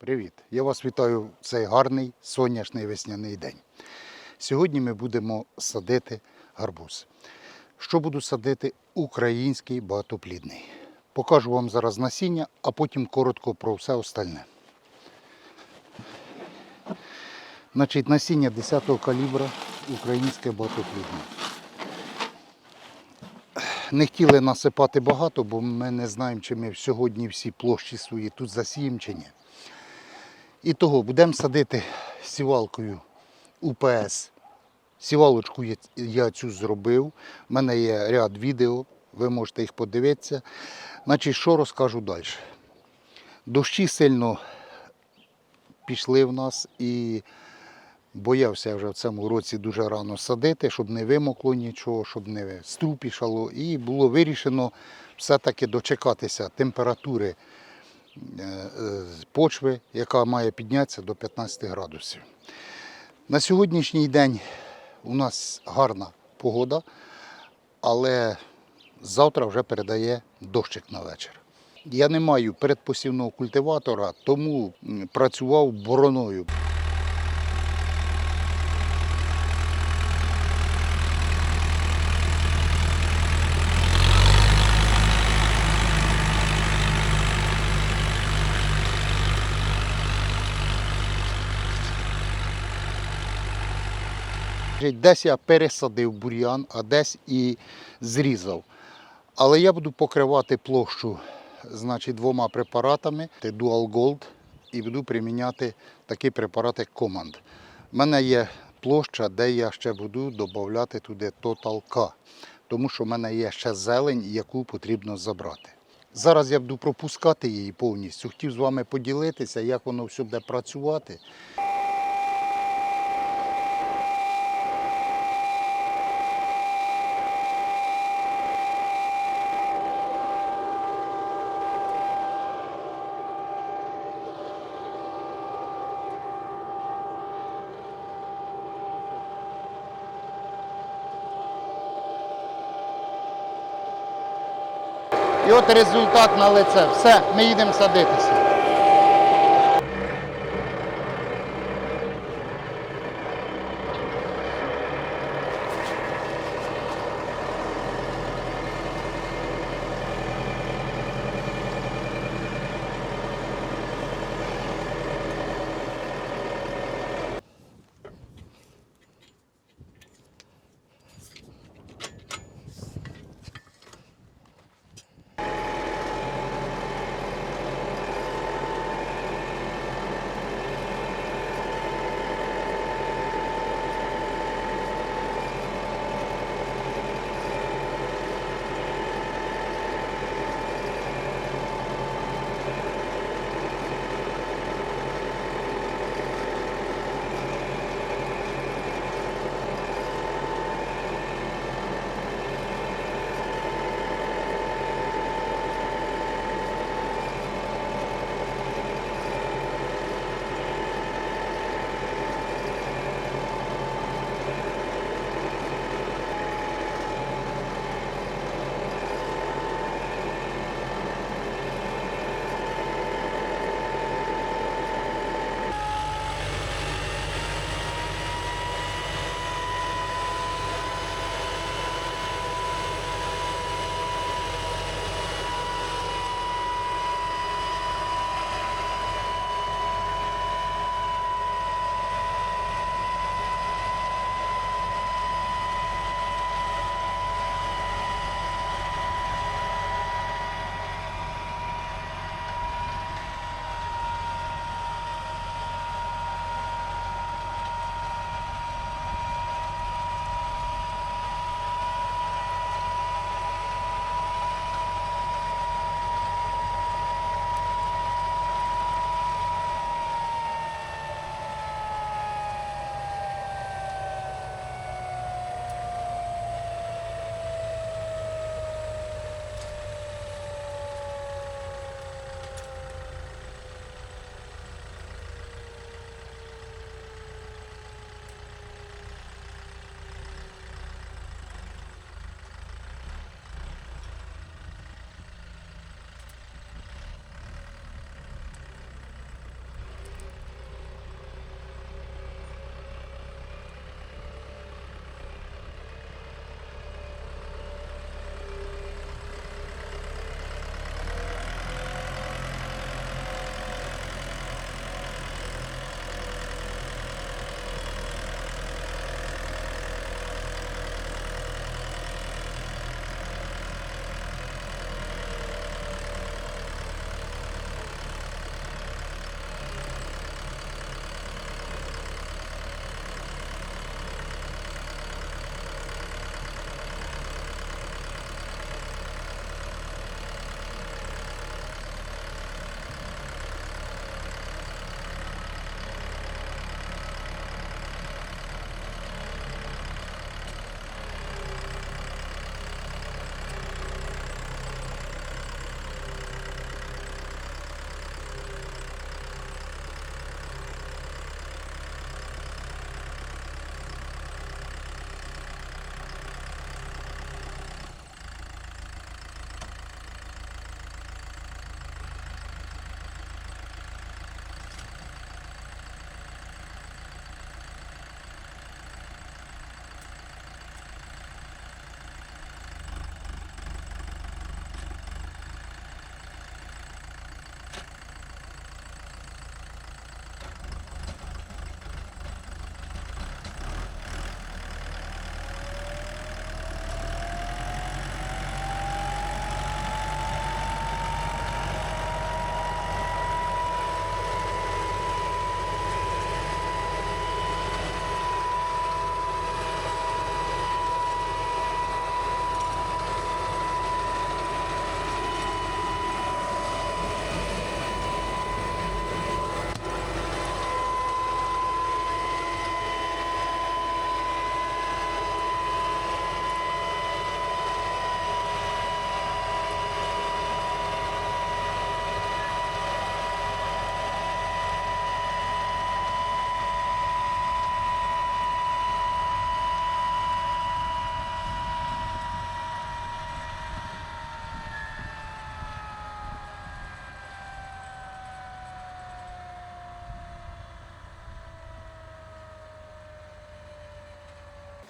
Привіт! Я вас вітаю в цей гарний сонячний весняний день. Сьогодні ми будемо садити гарбуз. Що буду садити? Український багатоплідний. Покажу вам зараз насіння, а потім коротко про все остальне. Значить, насіння 10-го калібра українське багатоплідне. Не хотіли насипати багато, бо ми не знаємо, чи ми сьогодні всі площі свої тут засіємо чи ні. І того будемо садити сівалкою УПС. Сівалочку я- цю зробив. У мене є ряд відео, ви можете їх подивитися. Значить, що розкажу далі. Дощі сильно пішли в нас і боявся я вже в цьому році дуже рано садити, щоб не вимокло нічого, щоб не струпішало. І було вирішено все-таки дочекатися температури почви, яка має піднятися до 15 градусів. На сьогоднішній день у нас гарна погода, але завтра вже передає дощик на вечір. Я не маю передпосівного культиватора, тому працював бороною. Десь я пересадив бур'ян, а десь і зрізав. Але я буду покривати площу значить, двома препаратами це Dual Gold і буду приміняти такі препарати як Command. У мене є площа, де я ще буду додати туди Total K, тому що в мене є ще зелень, яку потрібно забрати. Зараз я буду пропускати її повністю. Хотів з вами поділитися, як воно все буде працювати. І от результат на лице. Все, ми їдемо садитися.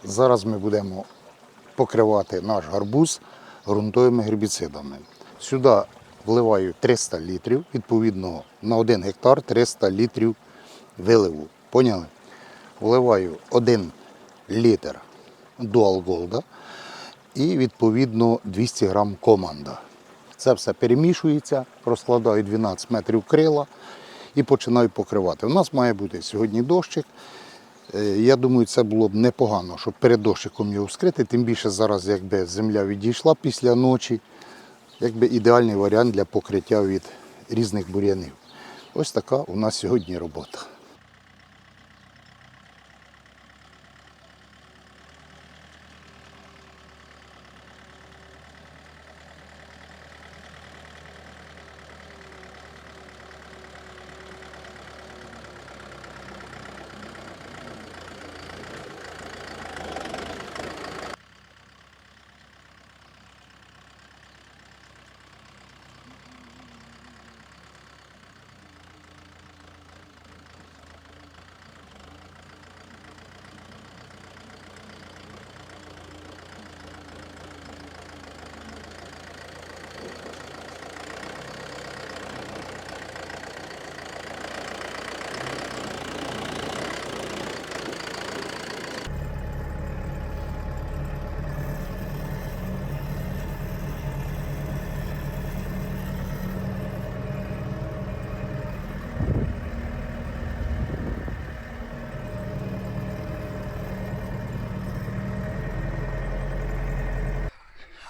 Зараз ми будемо покривати наш гарбуз ґрунтовими гербіцидами. Сюди вливаю 300 літрів, відповідно на 1 гектар 300 літрів виливу. Поняли? Вливаю 1 літр Dual Gold і відповідно 200 грам команда. Це все перемішується, розкладаю 12 метрів крила і починаю покривати. У нас має бути сьогодні дощик. Е, Я думаю, це було б непогано, щоб перед дощиком його вскрити. Тим більше зараз, якби земля відійшла після ночі, якби ідеальний варіант для покриття від різних бур'янів. Ось така у нас сьогодні робота.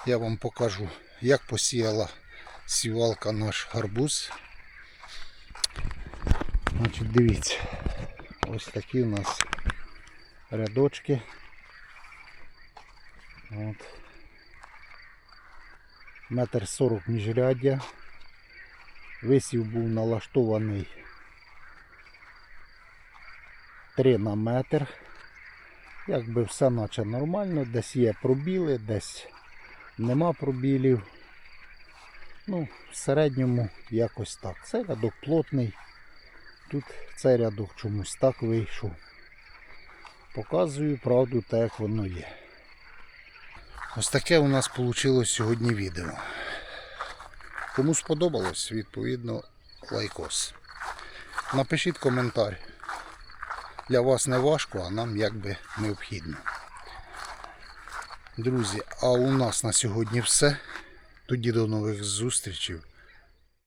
Я вам покажу, як посіяла сівалка наш гарбуз. Значить, дивіться, ось такі у нас рядочки. От. Метр сорок міжряддя. Висів був налаштований 3 на метр. Якби все наче нормально, десь є пробіли, десь нема пробілів. Ну, в середньому якось так. Цей рядок плотний. Тут цей рядок чомусь так вийшов. Показую правду так, як воно є. Ось таке у нас вийшло сьогодні відео. Кому сподобалось, відповідно, лайкос. Напишіть коментар. Для вас не важко, а нам якби необхідно. Друзі, а у нас на сьогодні все. Тоді до нових зустрічей.